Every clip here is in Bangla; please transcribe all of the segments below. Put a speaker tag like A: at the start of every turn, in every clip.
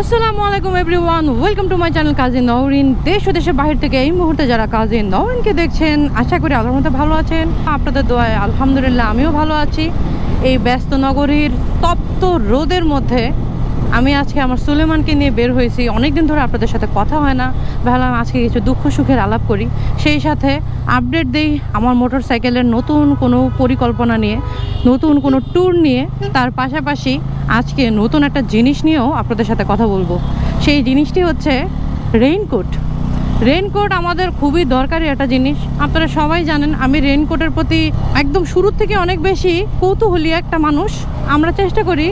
A: আসসালামু আলাইকুম everyone, welcome to my channel Kazi Nowrin. দেশ ও দেশের বাহির থেকে এই মুহূর্তে যারা কাজী নওরিনকে দেখছেন, আশা করি আল্লাহর মধ্যে ভালো আছেন। আপনাদের দোয়ায় আলহামদুলিল্লাহ আমিও ভালো আছি। এই ব্যস্ত নগরীর তপ্ত রোদের মধ্যে আমি আজকে আমার সুলেমানকে নিয়ে বের হয়েছি। অনেক দিন ধরে আপনাদের সাথে কথা হয় না। ভাবলাম আজকে কিছু দুঃখ সুখের আলাপ করি। সেই সাথে আপডেট দেই আমার মোটর সাইকেলের নতুন কোনো পরিকল্পনা নিয়ে, নতুন কোনো ট্যুর নিয়ে। তার পাশাপাশি আজকে নতুন একটা জিনিস নিয়েও আপনাদের সাথে কথা বলব। সেই জিনিসটি হচ্ছে রেইনকোট রেইনকোট আমাদের খুবই দরকারি একটা জিনিস। আপনারা সবাই জানেন, আমি রেইনকোটের প্রতি একদম শুরু থেকে অনেক বেশি কৌতূহলী একটা মানুষ। আমরা চেষ্টা করি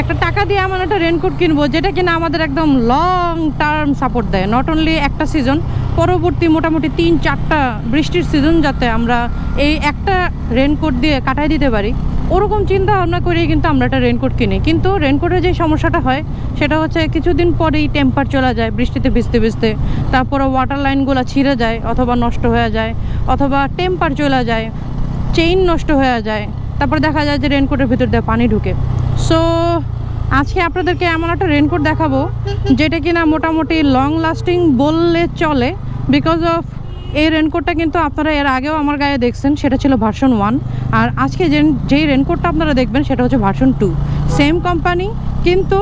A: একটা টাকা দিয়ে এমন একটা রেনকোট কিনবো, যেটা কিনা আমাদের একদম লং টার্ম সাপোর্ট দেয়। নট অনলি একটা সিজন পরবর্তী মোটামুটি তিন চারটা বৃষ্টির সিজন যাতে আমরা এই একটা রেনকোট দিয়ে কাটাই দিতে পারি। ওরকম চিন্তা ভাবনা করেই কিন্তু আমরা একটা রেনকোট কিনি। কিন্তু রেনকোটের যে সমস্যাটা হয়, সেটা হচ্ছে কিছুদিন পরেই টেম্পার চলে যায়, বৃষ্টিতে ভিজতে ভিজতে। তারপরে ওয়াটার লাইনগুলো ছিঁড়ে যায়, অথবা নষ্ট হয়ে যায়, অথবা টেম্পার চলে যায় চেইন নষ্ট হয়ে যায়। তারপর দেখা যায় যে রেনকোটের ভিতর দিয়ে পানি ঢুকে। সো আজকে আপনাদেরকে এমন একটা রেনকোট দেখাবো, যেটা কিনা মোটামুটি লং লাস্টিং বললে চলে বিকজ অফ এই রেনকোটটা কিন্তু আপনারা এর আগেও আমার গায়ে দেখছেন, সেটা ছিল ভার্সন ওয়ান আর আজকে যে, যেই রেনকোটটা আপনারা দেখবেন, সেটা হচ্ছে ভার্সন টু সেম কোম্পানি কিন্তু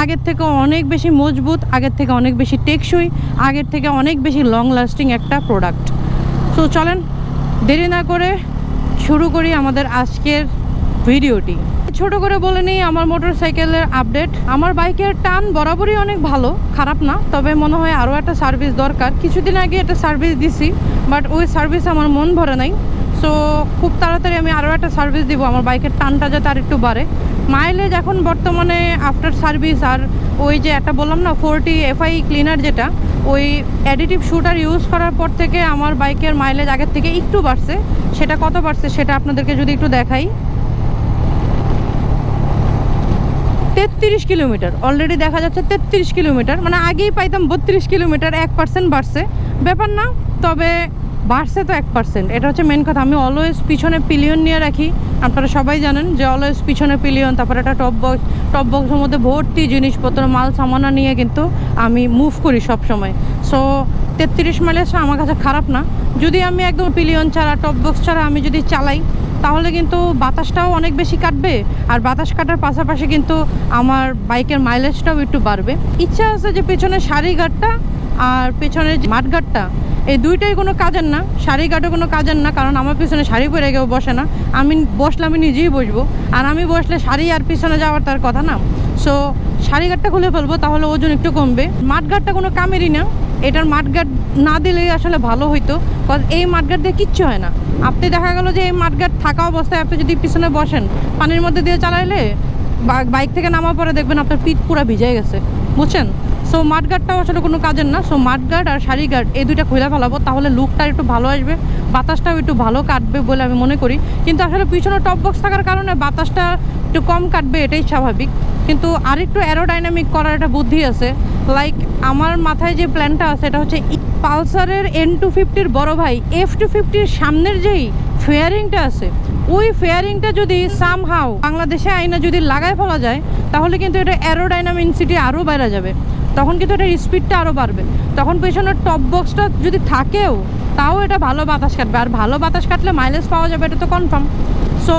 A: আগের থেকে অনেক বেশি মজবুত, আগের থেকে অনেক বেশি টেকসই, আগের থেকে অনেক বেশি লং লাস্টিং একটা প্রোডাক্ট তো চলেন, দেরি না করে শুরু করি আমাদের আজকের ভিডিওটি ছোট করে বলে নিই, আমার মোটর সাইকেলের আপডেট আমার বাইকের টান বরাবরই অনেক ভালো, খারাপ না, তবে মনে হয় আরও একটা সার্ভিস দরকার। কিছুদিন আগে একটা সার্ভিস দিছি বাট ওই সার্ভিস আমার মন ভরে নাই। সো খুব তাড়াতাড়ি আমি আরও একটা সার্ভিস দিব, আমার বাইকের টানটা যাতে আর একটু বাড়ে। মাইলেজ এখন বর্তমানে আফটার সার্ভিস আর ওই যে একটা বললাম না ফোরটি এফআই ক্লিনার যেটা, ওই অ্যাডিটিভ শুটার ইউজ করার পর থেকে আমার বাইকের মাইলেজ আগের থেকে একটু বাড়ছে। সেটা কত বাড়ছে সেটা আপনাদেরকে যদি একটু দেখাই। তেত্রিশ কিলোমিটার। অলরেডি দেখা যাচ্ছে তেত্রিশ কিলোমিটার। মানে আগেই পাইতাম বত্রিশ কিলোমিটার, এক পার্সেন্ট বাড়ছে। ব্যাপার না, তবে বাড়ছে তো এক পার্সেন্ট এটা হচ্ছে মেন কথা। আমি অলওয়েজ পিছনে পিলিয়ন নিয়ে রাখি। আপনারা সবাই জানেন যে অলওয়েজ পিছনে পিলিয়ন তারপরে একটা টপ বক্স টপ বক্সের মধ্যে ভর্তি জিনিসপত্র, মাল, সামানা নিয়ে কিন্তু আমি মুভ করি সব সময় সো তেত্রিশ মাইলেজটা আমার কাছে খারাপ না। যদি আমি একদম পিলিয়ন ছাড়া টপ বক্স ছাড়া আমি যদি চালাই তাহলে কিন্তু বাতাসটাও অনেক বেশি কাটবে। আর বাতাস কাটার পাশাপাশি কিন্তু আমার বাইকের মাইলেজটাও একটু বাড়বে। ইচ্ছা আছে যে পেছনে সারি গার্ডটা আর পেছনের যে মাঠগার্ডটা এই দুইটাই কোনো কাজের না। শাড়ি গার্ডও কোনো কাজের না, কারণ আমার পিছনে শাড়ি পরে কেউ বসে না। আমি বসলে আমি নিজেই বসবো। আর আমি বসলে শাড়ি আর পিছনে যাওয়ার তার কথা না। সো শাড়ি গার্ডটা খুলে ফেলব, তাহলে ওজন একটু কমবে। মাঠগার্ডটা কোনো কামেরই না। এটার মাঠগার্ড না দিলেই আসলে ভালো হইতো। কজ এই মাঠগার্ড দিয়ে কিচ্ছু হয় না। আপনি দেখা গেল যে এই মাঠঘাট থাকা অবস্থায় আপনি যদি পিছনে বসেন, পানির মধ্যে দিয়ে চালাইলে বাইক থেকে নামার পরে দেখবেন আপনার পিঠ পুরো ভিজে গেছে। বুঝছেন? সো মাঠঘাটটাও আসলে কোনো কাজের না। সো মাঠঘাট আর শাড়ি গার্ড এই দুইটা খুলে ফেলাবো, তাহলে লুকটা একটু ভালো আসবে, বাতাসটাও একটু ভালো কাটবে বলে আমি মনে করি। কিন্তু আসলে পিছনে টপ বক্স থাকার কারণে বাতাসটা একটু কম কাটবে এটাই স্বাভাবিক। কিন্তু আরেকটু অ্যারোডাইনামিক করার একটা বুদ্ধি আছে। লাইক আমার মাথায় যে প্ল্যানটা আছে, এটা হচ্ছে পালসারের এন টু ফিফটির বড় ভাই এফ টু ফিফটির সামনের যেই ফেয়ারিংটা আছে, ওই ফেয়ারিংটা যদি সাম সামহাও বাংলাদেশে আইনা যদি লাগায় ফেলা যায়, তাহলে কিন্তু এটা অ্যারোডাইনামিক্সিটি আরও বেড়ে যাবে। তখন কিন্তু এটার স্পিডটা আরও বাড়বে। তখন পেছনের টপ বক্সটা যদি থাকেও, তাও এটা ভালো বাতাস কাটবে। আর ভালো বাতাস কাটলে মাইলেজ পাওয়া যাবে, এটা তো কনফার্ম সো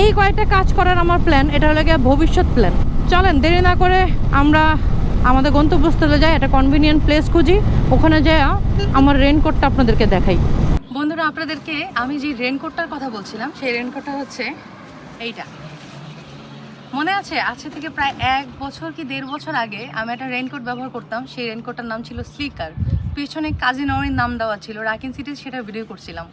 A: এই কয়েকটা কাজ করার আমার প্ল্যান এটা হলো গিয়ে ভবিষ্যৎ প্ল্যান চলেন, দেরি না করে আমরা আমাদের গন্তব্যস্থলে যাই, একটা কনভিনিয়েন্ট প্লেস খুঁজি। ওখানে যাই আমার রেনকোটটা আপনাদেরকে দেখাই। বন্ধুরা, আপনাদেরকে আমি যে রেনকোটটার কথা বলছিলাম, সেই রেনকোটটা হচ্ছে এইটা। মনে আছে? আজকে থেকে প্রায় এক বছর কি দেড় বছর আগে আমি একটা রেনকোট ব্যবহার করতাম। সেই রেনকোটটার নাম ছিল স্লিকার পিছনে কাজী নওয়ারির নাম দেওয়া ছিল। রাকিন সিটি সেটা ভিডিও করছিলাম।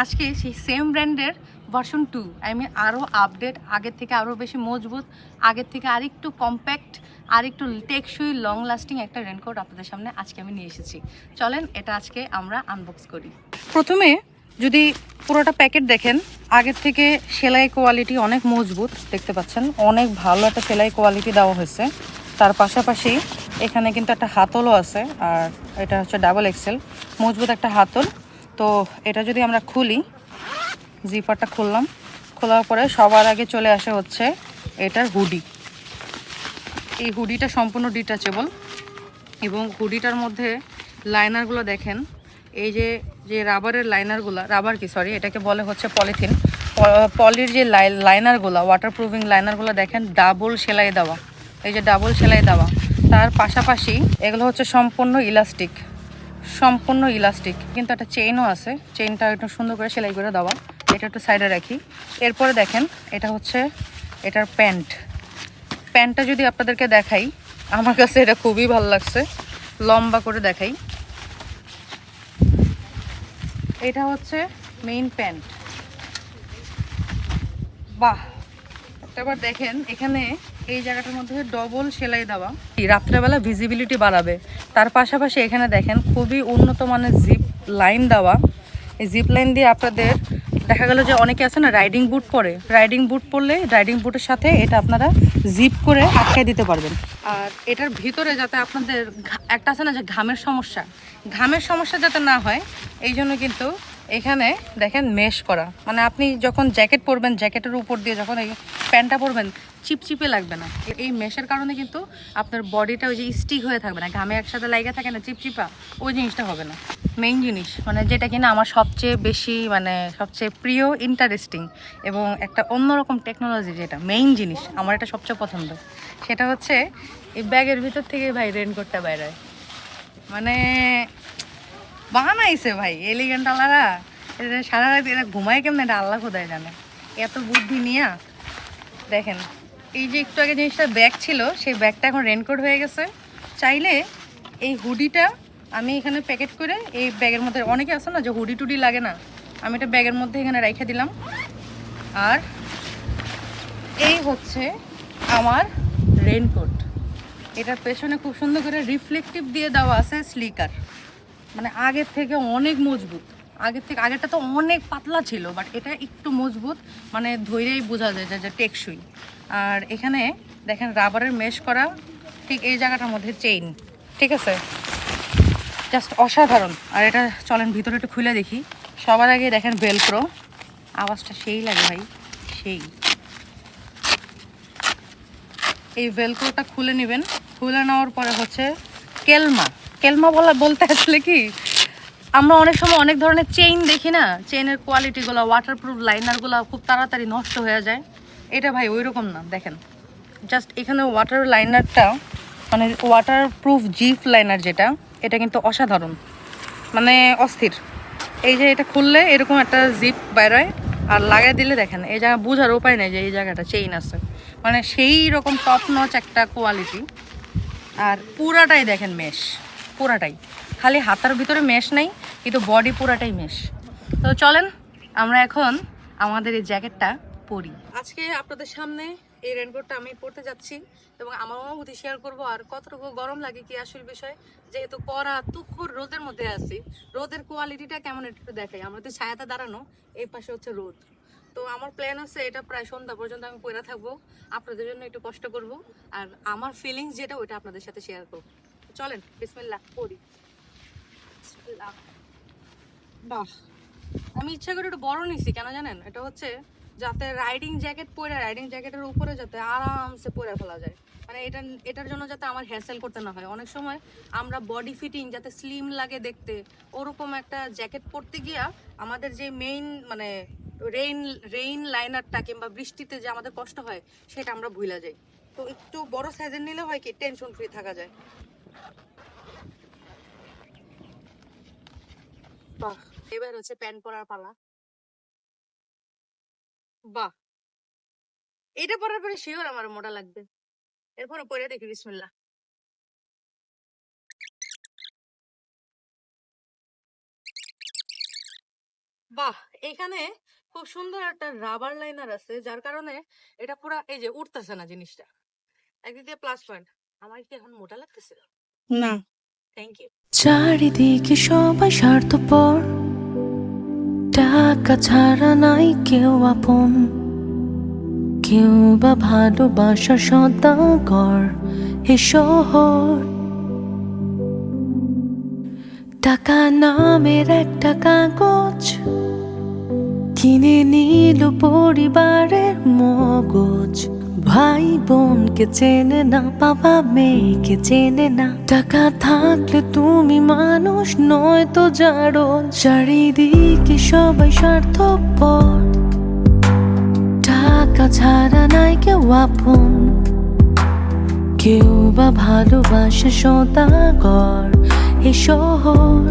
A: আজকে সেই সেম ব্র্যান্ডের ভার্সন টু আই মিন আরও আপডেট আগের থেকে আরও বেশি মজবুত, আগের থেকে আরেকটু কম্প্যাক্ট আর একটু টেকসই লং লাস্টিং একটা রেনকোট আপনাদের সামনে আজকে আমি নিয়ে এসেছি। চলেন এটা আজকে আমরা আনবক্স করি। প্রথমে যদি পুরোটা প্যাকেট দেখেন, আগের থেকে সেলাই কোয়ালিটি অনেক মজবুত, দেখতে পাচ্ছেন? অনেক ভালো একটা সেলাই কোয়ালিটি দেওয়া হয়েছে। তার পাশাপাশি এখানে কিন্তু একটা হাতলও আছে, আর এটা হচ্ছে ডাবল এক্সেল মজবুত একটা হাতল। তো এটা যদি আমরা খুলি জিপারটা খুললাম, খোলার পরে সবার আগে চলে আসে হচ্ছে এটার হুডি। এই হুডিটা সম্পূর্ণ ডিটাচেবল এবং হুডিটার মধ্যে লাইনারগুলো দেখেন। এই যে যে রাবারের লাইনারগুলো রাবার কি সরি এটাকে বলে হচ্ছে পলিথিন পলির যে লাইনারগুলো ওয়াটারপ্রুফিং লাইনারগুলো দেখেন ডাবল সেলাই দেওয়া। এই যে ডাবল সেলাই দেওয়া। তার পাশাপাশি এগুলো হচ্ছে সম্পূর্ণ ইলাস্টিক সম্পূর্ণ ইলাস্টিক কিন্তু একটা চেইনও আছে। চেইনটা একটু সুন্দর করে সেলাই করে দেওয়া। এটা একটু সাইডে রাখি। এরপরে দেখেন, এটা হচ্ছে এটার প্যান্ট। প্যান্টটা যদি আপনাদেরকে দেখাই, আমার কাছে এটা খুবই ভালো লাগছে। লম্বা করে দেখাই। এটা হচ্ছে মেইন প্যান্ট। বাহ! এবার দেখেন, এখানে এই জায়গাটার মধ্যে ডবল সেলাই দেওয়া। রাত্রেবেলা ভিজিবিলিটি বাড়াবে। তার পাশাপাশি এখানে দেখেন খুবই উন্নত মানের জিপ লাইন দেওয়া। এই জিপ লাইন দিয়ে আপনাদের দেখা গেল যে অনেকে আছে না রাইডিং বুট পরে। রাইডিং বুট পরলে রাইডিং বুটের সাথে এটা আপনারা জিপ করে আটকে দিতে পারবেন। আর এটার ভিতরে যাতে আপনাদের একটা আছে না যে ঘামের সমস্যা। ঘামের সমস্যা যাতে না হয় এই জন্য কিন্তু এখানে দেখেন মেশ করা। মানে আপনি যখন জ্যাকেট পরবেন, জ্যাকেটের উপর দিয়ে যখন এই প্যান্টটা পরবেন, চিপচিপে লাগবে না। এই মেশের কারণে কিন্তু আপনার বডিটা ওই যে স্টিক হয়ে থাকবে না, ঘামে একসাথে লাগে থাকে না, চিপচিপা, ওই জিনিসটা হবে না। মেইন জিনিস মানে যেটা কিনা আমার সবচেয়ে বেশি মানে সবচেয়ে প্রিয় ইন্টারেস্টিং এবং একটা অন্যরকম টেকনোলজি যেটা মেইন জিনিস, আমার এটা সবচেয়ে পছন্দ। সেটা হচ্ছে এই ব্যাগের ভিতর থেকে ভাই রেনকোটটা বাইরে মানে বানাইছে ভাই এলিগেন্ট আলারা। এটা সারা রাত এরা ঘুমায় কেমন, এটা আল্লাহ খোদায় জানে। এত বুদ্ধি নিয়া। দেখেন, এই যে একটু আগে জিনিসটা ব্যাগ ছিল, সেই ব্যাগটা এখন রেনকোট হয়ে গেছে। চাইলে এই হুডিটা আমি এখানে প্যাকেট করে, এই ব্যাগের মধ্যে, অনেকে আছে না যে হুডি টুডি লাগে না, আমি এটা ব্যাগের মধ্যে এখানে রেখে দিলাম। আর এই হচ্ছে আমার রেনকোট এটার পেছনে খুব সুন্দর করে রিফ্লেকটিভ দিয়ে দেওয়া আছে স্লিকার মানে আগের থেকে অনেক মজবুত। আগের থেকে আগেরটা তো অনেক পাতলা ছিল বাট এটা একটু মজবুত মানে ধৈর্যই বোঝা যায় যে- টেকসই। আর এখানে দেখেন রাবারের মেশ করা, ঠিক এই জায়গাটার মধ্যে চেইন ঠিক আছে? জাস্ট অসাধারণ। আর এটা চলেন ভিতরে একটু খুলে দেখি। সবার আগে দেখেন বেলক্রো আওয়াজটা সেই লাগে ভাই, সেই। এই ভেলক্রোটা খুলে নেবেন। খুলে নেওয়ার পরে হচ্ছে কেলমা। কেলমা বলা বলতে আসলে কি, আমরা অনেক সময় অনেক ধরনের চেইন দেখি না? চেইনের কোয়ালিটিগুলো ওয়াটারপ্রুফ লাইনারগুলো খুব তাড়াতাড়ি নষ্ট হয়ে যায়। এটা ভাই ওই রকম না, দেখেন। জাস্ট এখানে ওয়াটার লাইনারটা মানে ওয়াটারপ্রুফ জিপ লাইনার যেটা, এটা কিন্তু অসাধারণ। মানে অস্থির। এই যে এটা খুললে এরকম একটা জিপ বেরোয়, আর লাগাই দিলে দেখেন, এই জায়গা বোঝার উপায় নেই যে এই জায়গাটা চেইন আছে। মানে সেই রকম টপ নচ একটা কোয়ালিটি আর পুরাটাই দেখেন মেশ পুরাটাই। খালি হাতার ভিতরে মেশ নেই, কিন্তু বডি পুরাটাই মেশ। তো চলেন, আমরা এখন আমাদের এই জ্যাকেটটা পরি। আজকে আপনাদের সামনে এই রেনকোটটা আমি পড়তে যাচ্ছি এবং আমার অনুভূতি শেয়ার করব আর কতটুকু গরম লাগে কি আসল বিষয়, যেহেতু কড়া তুখুর রোদের মধ্যে আছি, রোদের কোয়ালিটিটা কেমন একটু দেখাই। আমরা তো ছায়াতে দাঁড়ানো, এই পাশে হচ্ছে রোদ। তো আমার প্ল্যান আছে, এটা প্রায় সন্ধ্যা পর্যন্ত আমি পড়ে থাকব। আপনাদের জন্য একটু কষ্ট করব। আর আমার ফিলিংস যেটা, ওইটা আপনাদের সাথে শেয়ার করব। চলেন, বিসমিল্লাহ বিসমিল্লাহ। বাহ, আমি ইচ্ছা করে একটু বড় নিছি, কেন জানেন? এটা হচ্ছে যাতে রাইডিং জ্যাকেট পরে রাইডিং জ্যাকেটের উপরে যাতে আরামসে পরে ফেলা যায়। মানে এটা, এটার জন্য যাতে আমার হ্যাসেল করতে না হয়। অনেক সময় আমরা বডি ফিটিং যাতে স্লিম লাগে দেখতে, ওরকম একটা জ্যাকেট পরতে গিয়া আমাদের যে মেইন মানে রেইন রেইন লাইনারটা কিংবা বৃষ্টিতে যে আমাদের কষ্ট হয়, সেটা আমরা ভুলে যাই। তো একটু বড় সাইজের নিলে হয় কি টেনশন ফ্রি থাকা যায়। বাহ, এবার হচ্ছে প্যান্ট পরার পালা। বাহ, এটা পরার পরে শিওর আমার মোটা লাগবে। এরপরে পরে দেখি বাহ, এখানে খুব সুন্দর একটা রাবার লাইনার আছে, যার কারণে এটা পুরা এই যে উঠতেছে না জিনিসটা। একদিকে প্লাস পয়েন্ট আমার কি এখন মোটা লাগতেছে?
B: না।
A: থ্যাংক ইউ
C: চারিদিকে সবাই স্বার্থপর। টাকা ছাড়া নাই কেউ আপন। কেউ বা ভালোবাসার সদাগর এ শহর। টাকা নামের একটা কাগজ। কিনে নিল পরিবারের মগজ। ভাই বোনকে চেনে না, বাবা মেয়েকে চেনে না। টাকা থাকলে তুমি মানুষ, নয় তো জারো চারিদিকে সবাই স্বার্থপর। টাকা ছাড়া নাই কেউ আপন। কেউ বা ভালোবাসে সদাগর এ শহর।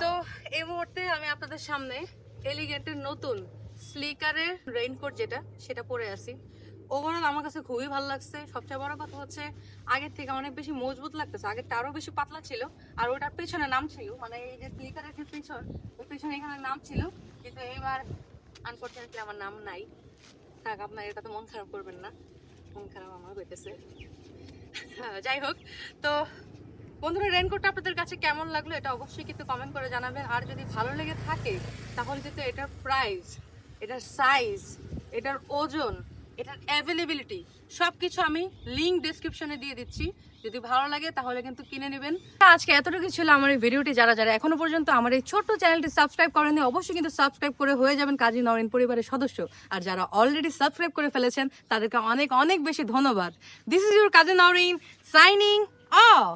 A: তো এই মুহূর্তে আমি আপনাদের সামনে এলিগেন্টের নতুন স্লিকারের রেইনকোট যেটা, সেটা পরে আছি। ওভারঅল আমার কাছে খুবই ভালো লাগছে। সবচেয়ে বড় কথা হচ্ছে, আগের থেকে অনেক বেশি মজবুত লাগতেছে। আগেরটা আরও বেশি পাতলা ছিল, আর ওটার পেছনে নাম ছিল মানে এই যে স্লিকারের যে পেছন, ওই পেছনে এখানে নাম ছিল, কিন্তু এবার আনফর্চুনেটলি আমার নাম নাই। থাক, আপনার এটা তো মন খারাপ করবেন না। মন খারাপ আমার হইতেছে। যাই হোক, তো বন্ধুরা রেনকোটটা আপনাদের কাছে কেমন লাগল এটা অবশ্যই কিন্তু কমেন্ট করে জানাবেন। আর যদি ভালো লেগে থাকে, তাহলে কিন্তু এটার প্রাইস এটার সাইজ এটার ওজন, এটার অ্যাভেলেবিলিটি সব কিছু আমি লিঙ্ক ডেসক্রিপশনে দিয়ে দিচ্ছি। যদি ভালো লাগে তাহলে কিন্তু কিনে নেবেন। আজকে এতটুকু ছিল আমার এই ভিডিওটি যারা যারা এখনও পর্যন্ত আমার এই ছোট্ট চ্যানেলটি সাবস্ক্রাইব করেনি অবশ্যই কিন্তু সাবস্ক্রাইব করে হয়ে যাবেন কাজী নরেন পরিবারের সদস্য। আর যারা অলরেডি সাবস্ক্রাইব করে ফেলেছেন, তাদেরকে অনেক অনেক বেশি ধন্যবাদ। This is your Kazi Nowrin signing off